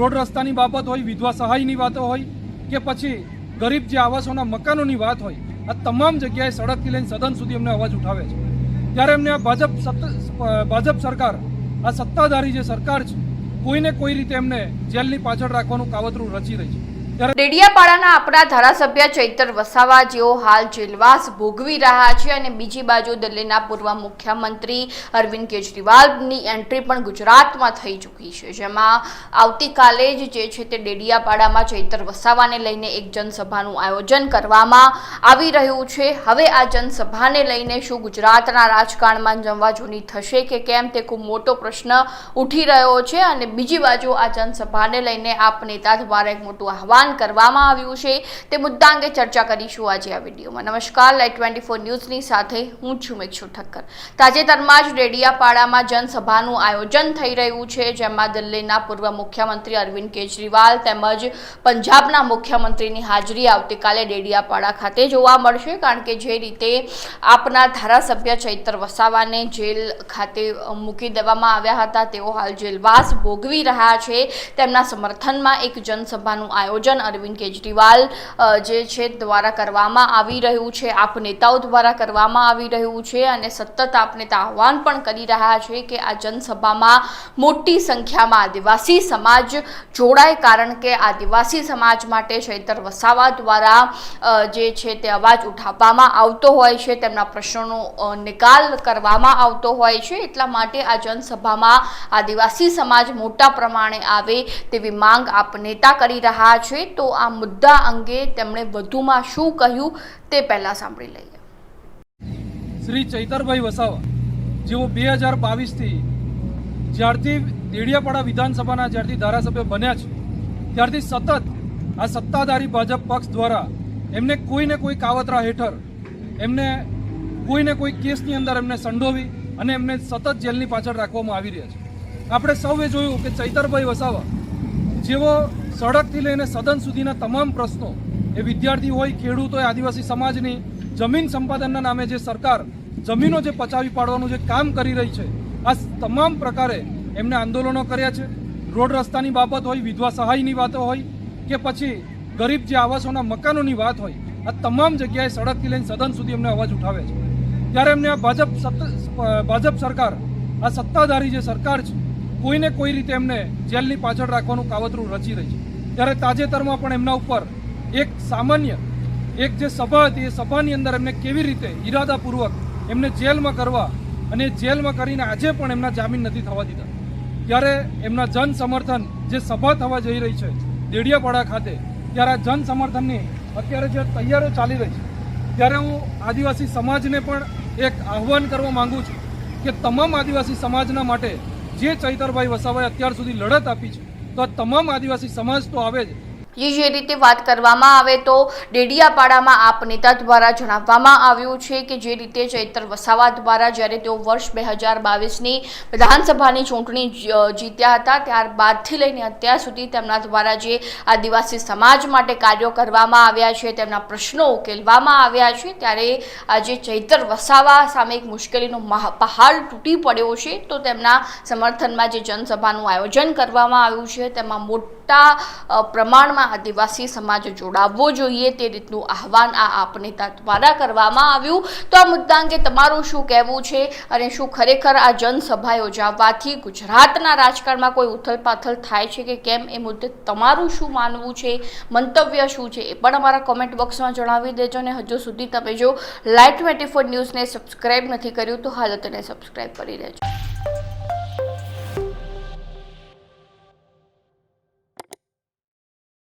Road રસ્તાની બાબત હોય, વિધવા સહાયની વાતો હોય કે પછી ગરીબ જે આવાસોના મકાનોની વાત હોય, આ તમામ જગ્યાએ સડકથી લઈને સદન સુધી એમને અવાજ ઉઠાવે છે. ત્યારે એમને આ ભાજપ ભાજપ સરકાર, આ સત્તાધારી જે સરકાર છે, કોઈને કોઈ રીતે એમને જેલની પાછળ રાખવાનું કાવતરું રચી રહી છે. ડેડિયાપાડાના આપણા ધારાસભ્ય ચૈતર વસાવા જેઓ હાલ જેલવાસ ભોગવી રહ્યા છે અને બીજી બાજુ દિલ્હીના પૂર્વ મુખ્યમંત્રી અરવિંદ કેજરીવાલની એન્ટ્રી પણ ગુજરાતમાં થઈ ચૂકી છે, જેમાં આવતીકાલે જ જે છે તે ડેડિયાપાડામાં ચૈતર વસાવાને લઈને એક જનસભાનું આયોજન કરવામાં આવી રહ્યું છે. હવે આ જનસભાને લઈને શું ગુજરાતના રાજકારણમાં જમવાજૂની થશે કે કેમ તે ખૂબ મોટો પ્રશ્ન ઉઠી રહ્યો છે અને બીજી બાજુ આ જનસભાને લઈને આપ નેતા દ્વારા એક મોટું આહવાન કરવામાં આવ્યું છે તે મુદ્દા અંગે ચર્ચા કરીશું આજે આ વિડીયોમાં. નમસ્કાર લાઈટ ટ્વેન્ટી ફોર ન્યૂઝની સાથે હું છું મેક્ષુ ઠક્કર. તાજેતરમાં જ ડેડિયાપાડામાં જનસભાનું આયોજન થઈ રહ્યું છે, જેમાં દિલ્હીના પૂર્વ મુખ્યમંત્રી અરવિંદ કેજરીવાલ તેમજ પંજાબના મુખ્યમંત્રીની હાજરી આવતીકાલે ડેડિયાપાડા ખાતે જોવા મળશે, કારણ કે જે રીતે આપના ધારાસભ્ય ચૈતર વસાવાને જેલ ખાતે મૂકી દેવામાં આવ્યા હતા, તેઓ હાલ જેલવાસ ભોગવી રહ્યા છે. તેમના સમર્થનમાં એક જનસભાનું આયોજન અરવિંદ કેજરીવાલ જે છે દ્વારા કરવામાં આવી રહ્યું છે. આપ નેતાઓ દ્વારા કરવામાં આવી રહ્યું છે અને સતત આપને નેતા આહવાન પણ કરી રહ્યા છે કે આ જનસભામાં મોટી સંખ્યામાં આદિવાસી સમાજ જોડાય, કારણ કે આદિવાસી સમાજ માટે ચૈતર વસાવા દ્વારા જે છે તે અવાજ ઉઠાવવામાં આવતો હોય છે. તેમના પ્રશ્નોનો નિકાલ કરવામાં આવતો હોય છે. એટલા માટે આ જનસભામાં આદિવાસી સમાજ મોટા પ્રમાણે આવે તેવી માંગ આપ નેતા કરી રહ્યા છે. તો આ મુદ્દા અંગે તેમણે વધુમાં શું કહ્યું તે પહેલા સાંભળી લઈએ. શ્રી ચૈતરભાઈ વસાવા, જેઓ બે હજાર બાવીસથી જ્યારથી દેડિયાપાડા વિધાનસભાના જ્યારથી ધારાસભ્ય બન્યા છે, ત્યારથી સતત આ સત્તાધારી ભાજપ પક્ષ દ્વારા એમને કોઈને કોઈ કાવતરા હેઠળ એમને કોઈને કોઈ કેસની અંદર એમને સંડોવી અને એમને સતત જેલની પાછળ રાખવામાં આવી રહ્યા છે. આપણે સૌએ જોયું કે ચૈતરભાઈ વસાવા જેઓ સડકથી લઈને સદન સુધીના તમામ પ્રશ્નો એ વિદ્યાર્થી હોય, ખેડૂત આદિવાસી સમાજની જમીન સંપાદનના નામે જે સરકાર જમીનો જે પચાવી પાડવાનું જે કામ કરી રહી છે, આ તમામ પ્રકારે એમને આંદોલનો કર્યા છે. રોડ રસ્તાની બાબત હોય, વિધવા સહાયની વાતો હોય કે પછી ગરીબ જે આવાસોના મકાનોની વાત હોય, આ તમામ જગ્યાએ સડકથી લઈને સદન સુધી એમને અવાજ ઉઠાવે છે. ત્યારે એમને આ ભાજપ ભાજપ સરકાર, આ સત્તાધારી જે સરકાર છે, કોઈને કોઈ રીતે એમને જેલની પાછળ રાખવાનું કાવતરું રચી રહી છે. ત્યારે તાજેતરમાં પણ એમના ઉપર એક સામાન્ય, એક જે સભા હતી, એ સભાની અંદર એમને કેવી રીતે ઈરાદાપૂર્વક એમને જેલમાં કરવા અને જેલમાં કરીને આજે પણ એમના જામીન નથી થવા દીધા. ત્યારે એમના જન સમર્થન જે સભા થવા જઈ રહી છે, દેડિયાપાડા ખાતે, ત્યારે આ જન સમર્થનની અત્યારે જે તૈયારીઓ ચાલી રહી છે, ત્યારે હું આદિવાસી સમાજને પણ એક આહ્વાન કરવા માંગુ છું કે તમામ આદિવાસી સમાજના માટે જે ચૈતરભાઈ વસાવાએ અત્યાર સુધી લડત આપી છે તો તમામ આદિવાસી સમાજ તો આવે જ. જે જે રીતે વાત કરવામાં આવે તો ડેડિયાપાડામાં આપ નેતા દ્વારા જણાવવામાં આવ્યું છે કે જે રીતે ચૈતર વસાવા દ્વારા જ્યારે તેઓ વર્ષ બે હજાર બાવીસની વિધાનસભાની ચૂંટણી જીત્યા હતા ત્યારબાદથી લઈને અત્યાર સુધી તેમના દ્વારા જે આદિવાસી સમાજ માટે કાર્યો કરવામાં આવ્યા છે તેમના પ્રશ્નો ઉકેલવામાં આવ્યા છે ત્યારે આજે ચૈતર વસાવા સામે એક મુશ્કેલીનો પહાડ તૂટી પડ્યો છે તો તેમના સમર્થનમાં જે જનસભાનું આયોજન કરવામાં આવ્યું છે તેમાં મોટા અ, પ્રમાણમાં આદિવાસી સમાજ જોડાવવો જોઈએ તે રીતનું આહવાન આ આપ નેતા દ્વારા કરવામાં આવ્યું. તો આ મુદ્દા અંગે તમારું શું કહેવું છે અને શું ખરેખર આ જનસભા યોજાવાથી ગુજરાતના રાજકારણમાં કોઈ ઉથલપાથલ થાય છે કે કેમ? એ મુદ્દે તમારું શું માનવું છે? મંતવ્ય શું છે? એ પણ અમારા કોમેન્ટ બોક્સમાં જણાવી દેજો અને હજુ સુધી તમે જો લાઈવ ટ્વેન્ટી ફોર ન્યૂઝને સબસ્ક્રાઇબ નથી કર્યું તો હાલ તેને સબસ્ક્રાઈબ કરી દેજો